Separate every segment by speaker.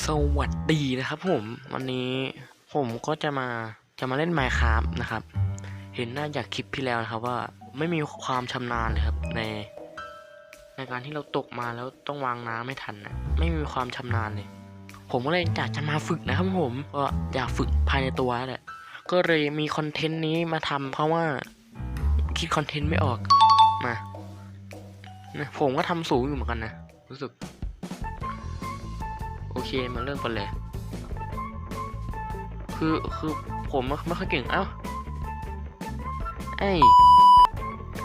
Speaker 1: สวัสดีนะครับผมวันนี้ผมก็จะมาจะมาเล่น Minecraft นะครับ เห็นน่าจากคลิปที่แล้วนะครับว่าไม่มีความชำนาญเลยครับใน ในการที่เราตกมาแล้วต้องวางน้ำไม่ทันนะไม่มีความชำนาญเลย ผมก็เลยอยากจะมาฝึกนะครับผมก็อยากฝึกภายในตัวแหละก็เลยมีคอนเทนต์นี้มาทำเพราะว่าคิดคอนเทนต์ไม่ออกมาผมก็ทำสูงอยู่เหมือนกันนะรู้สึก เคมาเริ่มกันเลย คือคือผมไม่ไม่ค่อยเก่งเอ้าไอ้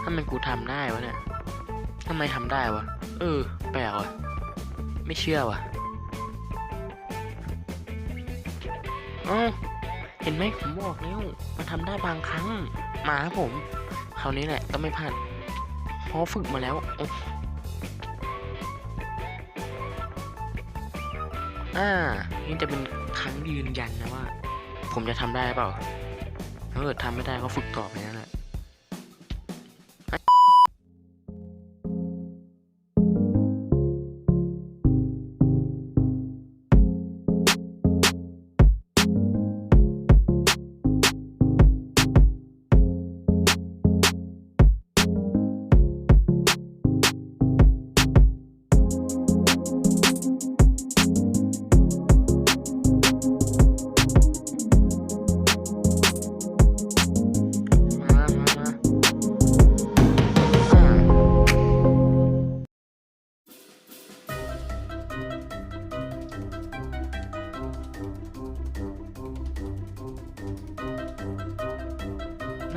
Speaker 1: ทำไมกูทำได้วะเนี่ยทำไมทำได้วะ เออ แปลกวะไม่เชื่อวะเอ้าเห็นไหมผมบอกแล้วมันทำได้บางครั้ง มาครับผม คราวนี้แหละต้องไม่พลาดเพราะฝึกมาแล้ว อ่า นี่จะเป็นครั้งยืนยันนะว่า ผมจะทำได้เปล่าถ้าเกิดทำไม่ได้ก็ฝึกต่อไปนั่นแหละ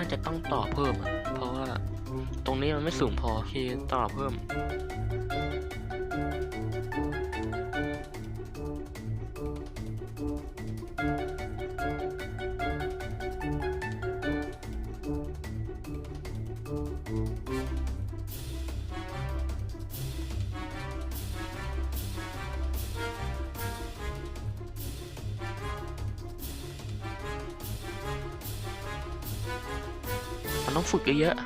Speaker 1: น่าจะต้องต่อเพิ่มอะเพราะว่าตรงนี้มันไม่สูงพอที่ต่อเพิ่มันต้องฝึกเยอะ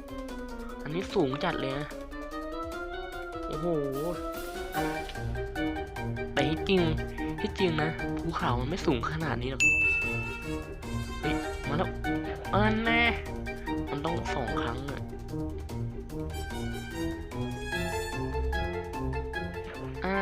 Speaker 1: ๆอันนี้สูงจัดเลยนะ โอ้โหแต่ที่จริงที่จริงนะภูเขามันไม่สูงขนาดนี้หรอกเฮ้ยมาแล้วเออแน่มันต้องสองครั้งอะอ่า